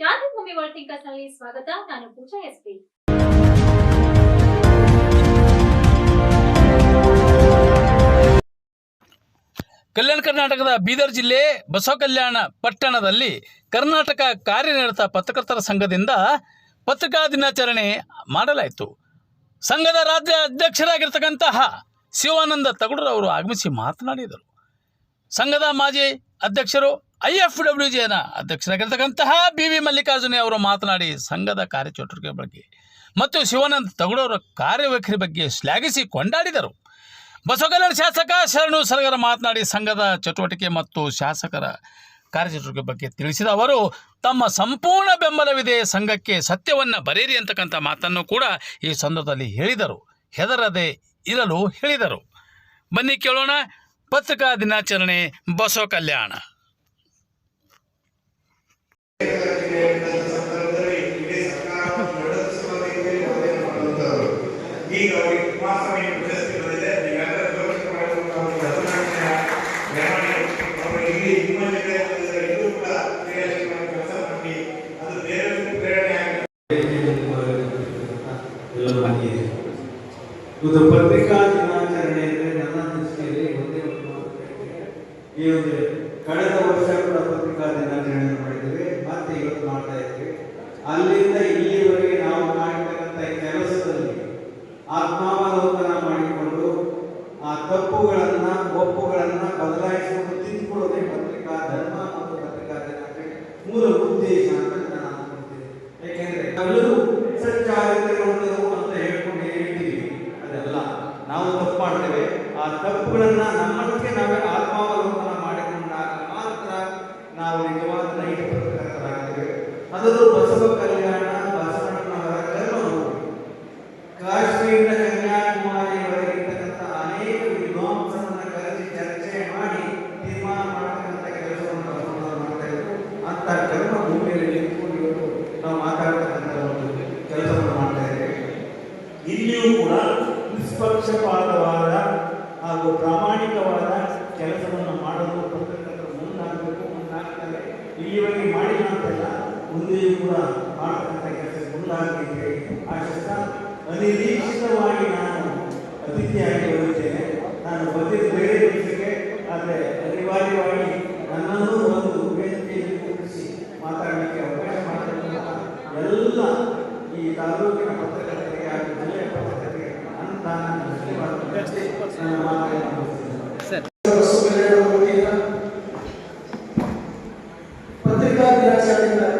ಕ್ರಾಂತಿಭೂಮಿ ವರ್ಲ್ಡ್ನಲ್ಲಿ ಸ್ವಾಗತ. ನಾನು ಪೂಜಾ ಎಸ್ಪಿ ಕಲ್ಯಾಣ ಕರ್ನಾಟಕದ ಬೀದರ್ ಜಿಲ್ಲೆ ಬಸವ ಕಲ್ಯಾಣ ಪಟ್ಟಣದಲ್ಲಿ ಕರ್ನಾಟಕ ಕಾರ್ಯನಿರತ ಪತ್ರಕರ್ತರ ಸಂಘದಿಂದ ಪತ್ರಿಕಾ ದಿನಾಚರಣೆ ಮಾಡಲಾಯಿತು. ಸಂಘದ ರಾಜ್ಯ ಅಧ್ಯಕ್ಷರಾಗಿರ್ತಕ್ಕಂತಹ ಶಿವಾನಂದ ತಗುಡರವರು ಆಗಮಿಸಿ ಮಾತನಾಡಿದರು. ಸಂಘದ ಮಾಜಿ ಅಧ್ಯಕ್ಷರು ಐ ಎಫ್ ಡಬ್ಲ್ಯೂ ಜಿನ ಅಧ್ಯಕ್ಷರಾಗಿರ್ತಕ್ಕಂತಹ ಬಿ ವಿ ಮಲ್ಲಿಕಾರ್ಜುನ ಅವರು ಮಾತನಾಡಿ ಸಂಘದ ಕಾರ್ಯಚಟುವಟಿಕೆ ಬಗ್ಗೆ ಮತ್ತು ಶಿವಾನಂದ ತಗಡೋರ ಕಾರ್ಯವೈಖರಿ ಬಗ್ಗೆ ಶ್ಲಾಘಿಸಿ ಕೊಂಡಾಡಿದರು. ಬಸವಕಲ್ಯಾಣ ಶಾಸಕ ಶರಣು ಸರಗರ ಮಾತನಾಡಿ ಸಂಘದ ಚಟುವಟಿಕೆ ಮತ್ತು ಶಾಸಕರ ಕಾರ್ಯಚಟುವಟಿಕೆ ಬಗ್ಗೆ ತಿಳಿಸಿದ ಅವರು, ತಮ್ಮ ಸಂಪೂರ್ಣ ಬೆಂಬಲವಿದೆ, ಸಂಘಕ್ಕೆ ಸತ್ಯವನ್ನು ಬರೆಯಿರಿ ಅಂತಕ್ಕಂಥ ಮಾತನ್ನು ಕೂಡ ಈ ಸಂದರ್ಭದಲ್ಲಿ ಹೇಳಿದರು. ಹೆದರದೆ ಇರಲು ಹೇಳಿದರು. ಬನ್ನಿ ಕೇಳೋಣ ಪತ್ರಿಕಾ ದಿನಾಚರಣೆ ಬಸವ ಕಲ್ಯಾಣ ಈಗ ಕುಮಾರಸ್ವಾಮಿ ಪ್ರಶಸ್ತಿ ಬಂದಿದೆ ನೀವೆಲ್ಲರೂ ಜೋಡಿಸಿ ಮಾಡುವಂತಹ ಒಂದು ಹದಿನಾಲ್ಕನೆಯ ಮೆರವಣಿಗೆ ಅವರು ಅದು ಪ್ರೇರಣೆ ಪತ್ರಿಕಾ ದಿನಾಚರಣೆ ಅಂದರೆ ನನ್ನ ದೃಷ್ಟಿಯಲ್ಲಿ ಒಂದೇ ಒಂದು. ಈ ಒಂದು ಅಲ್ಲಿಂದ ಇಲ್ಲಿವರೆಗೆ ನಾವು ಮಾಡಿರ್ತಕ್ಕಂಥ ಕೆಲಸದಲ್ಲಿ ಆತ್ಮಾವಲೋಕನ ಮಾಡಿಕೊಂಡು ಆ ತಪ್ಪುಗಳನ್ನ, ಒಪ್ಪುಗಳನ್ನ ಬದಲಾಯಿಸಿಕೊಂಡು ತಿದ್ದುಕೊಳ್ಳೋದೇ ಪತ್ರಿಕಾ ಧರ್ಮ ಮತ್ತು ಪತ್ರಿಕಾ ದಿನಾಚರಣೆ ಮೂಲ ಉದ್ದೇಶ ಅಂತ ನಾನು ಅನ್ಕೊಳ್ತೇನೆ ಯಾಕೆಂದ್ರೆ ಎಲ್ಲರೂ ಸಚ್ಚಾರಿತ್ರಗಳು ಅಂತ ಹೇಳ್ಕೊಂಡು ಹೇಳ್ತೀವಿ? ಅದೆಲ್ಲ ನಾವು ತಪ್ಪು ಮಾಡ್ತೇವೆ. ಆ ತಪ್ಪುಗಳನ್ನ ನಮ್ಮಷ್ಟಕ್ಕೆ ಕಾಶ್ಮೀರ ಕನ್ಯಾಕುಮಾರಿಯವರೆಗೆ ಇರ್ತಕ್ಕಂಥ ಅನೇಕ ವಿದ್ವಾಂಸರನ್ನ ಕರೆಸಿ ಚರ್ಚೆ ಮಾಡಿ ತೀರ್ಮಾನ ಮಾಡತಕ್ಕಂಥ ಕೆಲಸವನ್ನು ಬಸವಣ್ಣನವರು ಮಾಡ್ತಾ ಇದ್ರು ಅಂತ ಕರ್ಮ ಭೂಮಿಯಲ್ಲಿ ನಿಂತ್ಕೊಂಡು ಇವತ್ತು ನಾವು ಮಾತಾಡ್ತಕ್ಕಂಥ ಒಂದು ಕೆಲಸವನ್ನು ಮಾಡ್ತಾ ಇದ್ದೇವೆ ಇಲ್ಲಿಯೂ ಕೂಡ ನಿಷ್ಪಕ್ಷಪಾತವಾದ ಹಾಗೂ ಪ್ರಾಮಾಣಿಕವಾದ ಕೆಲಸವನ್ನು ಮಾಡಲು ಪತ್ರಕರ್ತರು ಮುಂದಾಗಬೇಕು ಮುಂದಾಗ್ತಾರೆ ಇಲ್ಲಿವರೆಗೆ ಮಾಡಿಲ್ಲ ಅಂತಲ್ಲ ಮುಂದೆಯೂ ಕೂಡ ಮಾಡತಕ್ಕಂಥ ಕೆಲಸ ಆ ಆಶಿಸ್ತಾ ಅನಿರೀಕ್ಷಿತವಾಗಿ ನಾನು ಅತಿಥಿಯಾಗಿ ಬರುತ್ತೇನೆ. ನಾನು ಬಂದಿದ್ದು ಬೇರೆ ಕೆಲಸಕ್ಕೆ ಆದರೆ ಅನಿವಾರ್ಯವಾಗಿ ನನ್ನನ್ನು ಒಂದು ವೇದಿಕೆಯಲ್ಲಿ ಕೂರಿಸಿ ಮಾತಾಡಲಿಕ್ಕೆ ಅವಕಾಶ ಮಾಡಿದಂತಹ ಎಲ್ಲ ಈ ತಾಲೂಕಿನ ಪತ್ರಕರ್ತರಿಗೆ ಹಾಗೂ ಜಿಲ್ಲೆಯ ಪತ್ರಕರ್ತರಿಗೆ ಅಂತ ನಾನು ನನ್ನ ಮಾತನ್ನು ಪತ್ರಿಕಾ ದಿನಾಚರಣೆ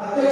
ಅಧ್ಯಕ್ಷರ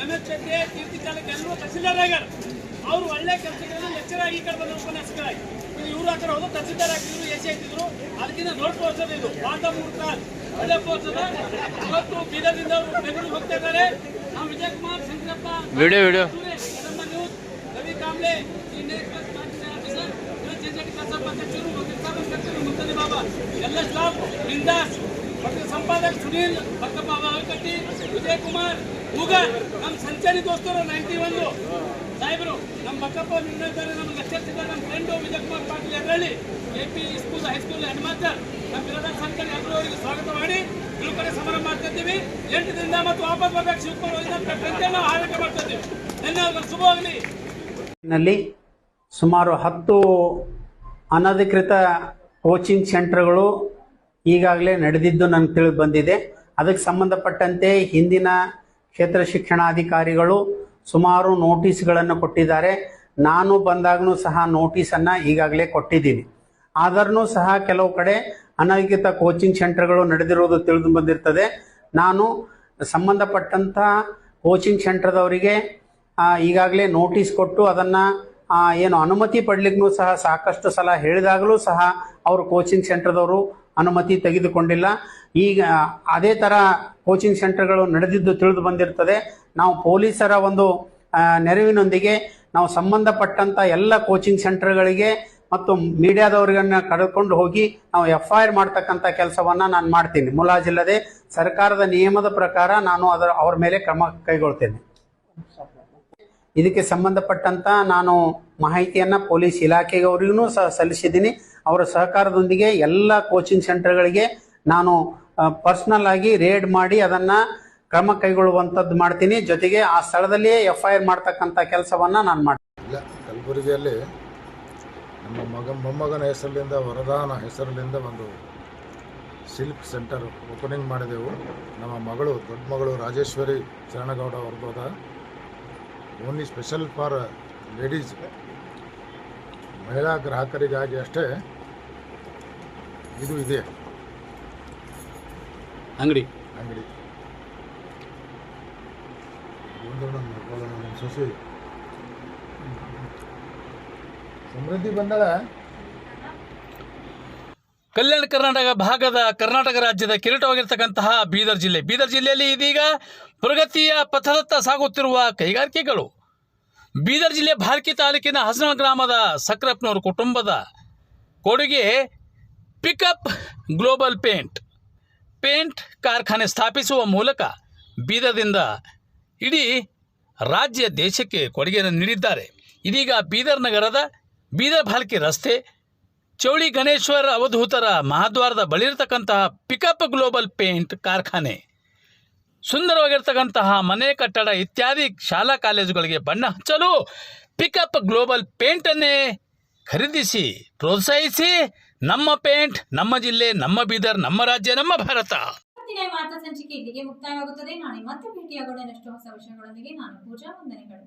ರಮೇಶ್ ಕೀರ್ತಿ ಚಾಲಕ ಎಲ್ಲರೂ ಆಗ್ಯಾರ ಒಳ್ಳೆ ಕೆಲಸಗಳನ್ನ ಲೆಕ್ಚರ್ ಆಗಿ ಈ ಕಡೆ ಬಂದ ಉಪನ್ಯಾಸಕರಾಗಿ ಇವ್ರು ಆ ಹೋದ್ರು ತಹಸೀಲ್ದಾರ್ ಆಗಿದ್ರು ಆಗಿದ್ರು ಅದಕ್ಕಿಂತ ದೊಡ್ಡ ಇದು ವಾದ ಮುಹೂರ್ತ ಒಳ್ಳೆ ಇವತ್ತು ಬೀದರ್ದಿಂದ ಅವರು ಬೆಂಗಳೂರಿಗೆ ಹೋಗ್ತಾ ಇದ್ದಾರೆ ನಾವು ವಿಜಯ್ ಕುಮಾರ್ ಶಂಕರಪ್ಪ ವಿಡಿಯೋ ವಿಡಿಯೋ ರವಿ ಕಾಂಬ್ಳೆ ಮುತ್ತಲಿ ಬಾಬಾ ಎಲ್ಲ ಸ್ಟಾಫ್ ಬಿಂದಾಸ್ ಮತ್ತು ಸಂಪಾದಕ ಸುನೀಲ್ ಬಕ್ಕಪ್ಪ ಬಾಗಲಕಟ್ಟಿ ವಿಜಯ್ ಕುಮಾರ್ ಹೂಗ ನಮ್ಮ ಸಂಚಾರಿ ದೋಸ್ತರು ನೈಂಟಿ ಒಂದು. ಸಾಹೇಬರು, ನಮ್ಮ ಬಕ್ಕಪ್ಪ ನಿನ್ನಿದ್ದಾರೆ ನಮ್ಮ ಲೆಕ್ಚರ್ಸ್ ನಮ್ಮ friend Vijay Kumar Patil Eradalli A P school high school head master ನಮ್ಮ ವಿರೋಧ ಸಂಚಾರಿ ಎಲ್ಲರೂ ಅವರಿಗೆ ಸ್ವಾಗತ ಮಾಡಿ ತಿಳುಕಡೆ ಸಮಾರಂಭ ಮಾಡ್ತಿದ್ದೀವಿ ಎಂಟು ದಿನದ ಮತ್ತು ವಾಪಸ್ ಬರಬೇಕು ಶಿವಕುಮಾರ್ ಪ್ರತಿಯೊಂದು ನಾವು ಆರೈಕೆ ಮಾಡ್ತಾ ಇದ್ದೀವಿ. ಧನ್ಯವಾದಗಳು ಶುಭವಾಗಲಿ ನಲ್ಲಿ ಸುಮಾರು ಹತ್ತು ಅನಧಿಕೃತ ಕೋಚಿಂಗ್ ಸೆಂಟರ್ಗಳು ಈಗಾಗಲೇ ನಡೆದಿದ್ದು ನನಗೆ ತಿಳಿದು ಬಂದಿದೆ. ಅದಕ್ಕೆ ಸಂಬಂಧಪಟ್ಟಂತೆ ಹಿಂದಿನ ಕ್ಷೇತ್ರ ಶಿಕ್ಷಣಾಧಿಕಾರಿಗಳು ಸುಮಾರು ನೋಟಿಸ್ಗಳನ್ನು ಕೊಟ್ಟಿದ್ದಾರೆ. ನಾನು ಬಂದಾಗಲೂ ಸಹ ನೋಟಿಸನ್ನು ಈಗಾಗಲೇ ಕೊಟ್ಟಿದ್ದೀನಿ. ಆದರೂ ಸಹ ಕೆಲವು ಕಡೆ ಅನಧಿಕೃತ ಕೋಚಿಂಗ್ ಸೆಂಟರ್ಗಳು ನಡೆದಿರುವುದು ತಿಳಿದು ಬಂದಿರ್ತದೆ. ನಾನು ಸಂಬಂಧಪಟ್ಟಂಥ ಕೋಚಿಂಗ್ ಸೆಂಟರ್ದವರಿಗೆ ಈಗಾಗಲೇ ನೋಟಿಸ್ ಕೊಟ್ಟು ಅದನ್ನು ಏನು ಅನುಮತಿ ಪಡ್ಲಿಕ್ಕೂ ಸಹ ಸಾಕಷ್ಟು ಸಲ ಹೇಳಿದಾಗಲೂ ಸಹ ಅವರು ಕೋಚಿಂಗ್ ಸೆಂಟರ್ದವರು ಅನುಮತಿ ತೆಗೆದುಕೊಂಡಿಲ್ಲ. ಈಗ ಅದೇ ಥರ ಕೋಚಿಂಗ್ ಸೆಂಟರ್ಗಳು ನಡೆದಿದ್ದು ತಿಳಿದು ಬಂದಿರ್ತದೆ. ನಾವು ಪೊಲೀಸರ ಒಂದು ನೆರವಿನೊಂದಿಗೆ ನಾವು ಸಂಬಂಧಪಟ್ಟಂಥ ಎಲ್ಲ ಕೋಚಿಂಗ್ ಸೆಂಟರ್ಗಳಿಗೆ ಮತ್ತು ಮೀಡಿಯಾದವರಿಗನ್ನ ಕರೆದುಕೊಂಡು ಹೋಗಿ ನಾವು ಎಫ್ ಐ ಆರ್ ಮಾಡ್ತಕ್ಕಂಥ ಕೆಲಸವನ್ನು ನಾನು ಮಾಡ್ತೀನಿ. ಮುಲಾಜಿಲ್ಲದೆ ಸರ್ಕಾರದ ನಿಯಮದ ಪ್ರಕಾರ ನಾನು ಅದರ, ಅವ್ರ ಮೇಲೆ ಕ್ರಮ ಕೈಗೊಳ್ತೇನೆ. ಇದಕ್ಕೆ ಸಂಬಂಧಪಟ್ಟಂತ ನಾನು ಮಾಹಿತಿಯನ್ನ ಪೊಲೀಸ್ ಇಲಾಖೆಗವರಿಗೂ ಸಹ ಸಲ್ಲಿಸಿದ್ದೀನಿ. ಅವರ ಸಹಕಾರದೊಂದಿಗೆ ಎಲ್ಲ ಕೋಚಿಂಗ್ ಸೆಂಟರ್ಗಳಿಗೆ ನಾನು ಪರ್ಸನಲ್ ಆಗಿ ರೇಡ್ ಮಾಡಿ ಅದನ್ನ ಕ್ರಮ ಕೈಗೊಳ್ಳುವಂಥದ್ದು ಮಾಡ್ತೀನಿ. ಜೊತೆಗೆ ಆ ಸ್ಥಳದಲ್ಲಿಯೇ ಎಫ್ ಐ ಆರ್ ಮಾಡ್ತಕ್ಕಂಥ ಕೆಲಸವನ್ನ ನಾನು ಮಾಡ್ತೀನಿ. ಕಲಬುರಗಿಯಲ್ಲಿ ನಮ್ಮ ಮಗ, ಮೊಮ್ಮಗನ ಹೆಸರಿನಿಂದ, ವರದಾನ ಹೆಸರಿನಿಂದ ಒಂದು ಸಿಲ್ಕ್ ಸೆಂಟರ್ ಓಪನಿಂಗ್ ಮಾಡಿದೆವು. ನಮ್ಮ ಮಗಳು, ದೊಡ್ಡ ಮಗಳು ರಾಜೇಶ್ವರಿ ಚರಣಗೌಡ ಅವ್ರದ್ದು ಓನ್ಲಿ ಸ್ಪೆಷಲ್ ಫಾರ್ ಲೇಡೀಸ್ ಮಹಿಳಾ ಗ್ರಾಹಕರಿಗಾಗಿ ಅಷ್ಟೇ ಇದು ಇದೆ. ಅಂಗಡಿ. ಅಂಗಡಿ. ನಮ್ಮ ಸೊಸೆ. ಸಮೃದ್ಧಿ ಬಂದಳ? ಕಲ್ಯಾಣ ಕರ್ನಾಟಕ ಭಾಗದ ಕರ್ನಾಟಕ ರಾಜ್ಯದ ಕಿರೀಟವಾಗಿರ್ತಕ್ಕಂತಹ ಬೀದರ್ ಜಿಲ್ಲೆ. ಬೀದರ್ ಜಿಲ್ಲೆಯಲ್ಲಿ ಇದೀಗ ಪ್ರಗತಿಯ ಪಥದತ್ತ ಸಾಗುತ್ತಿರುವ ಕೈಗಾರಿಕೆಗಳು. ಬೀದರ್ ಜಿಲ್ಲೆ ಭಾಲ್ಕಿ ತಾಲೂಕಿನ ಹಸನ ಗ್ರಾಮದ ಸಕ್ರಪ್ಪನವ್ರ ಕುಟುಂಬದ ಕೊಡುಗೆ ಪಿಕಪ್ ಗ್ಲೋಬಲ್ ಪೇಂಟ್ ಪೇಂಟ್ ಕಾರ್ಖಾನೆ ಸ್ಥಾಪಿಸುವ ಮೂಲಕ ಬೀದರ್ದಿಂದ ಇಡೀ ರಾಜ್ಯ ದೇಶಕ್ಕೆ ಕೊಡುಗೆಯನ್ನು ನೀಡಿದ್ದಾರೆ. ಇದೀಗ ಬೀದರ್ ನಗರದ ಬೀದರ್ ಭಾಲ್ಕಿ ರಸ್ತೆ, ಚೌಳಿ ಗಣೇಶ್ವರ ಅವಧೂತರ ಮಹಾದ್ವಾರದ ಬಳಿ ಇರತಕ್ಕಂತಹ ಪಿಕಪ್ ಗ್ಲೋಬಲ್ ಪೇಂಟ್ ಕಾರ್ಖಾನೆ ಸುಂದರವಾಗಿರ್ತಕ್ಕಂತಹ ಮನೆ ಕಟ್ಟಡ ಇತ್ಯಾದಿ ಶಾಲಾ ಕಾಲೇಜುಗಳಿಗೆ ಬಣ್ಣ ಹಚ್ಚಲು ಪಿಕಪ್ ಗ್ಲೋಬಲ್ ಪೇಂಟನ್ನೇ ಖರೀದಿಸಿ, ಪ್ರೋತ್ಸಾಹಿಸಿ, ನಮ್ಮ ಪೇಂಟ್, ನಮ್ಮ ಜಿಲ್ಲೆ, ನಮ್ಮ ಬೀದರ್, ನಮ್ಮ ರಾಜ್ಯ, ನಮ್ಮ ಭಾರತ. ವಾರ್ತಾ ಸಂಚಿಕೆ ಇಲ್ಲಿಗೆ ಮುಕ್ತಾಯವಾಗುತ್ತದೆ. ನಾಳೆ ಮತ್ತೆ ಭೇಟಿಯಾಗೋಣ. ಹೊಸ ವಿಷಯಗಳೊಂದಿಗೆ ನಾನು ಪೂಜಾ ವಂದನೆಗಳು.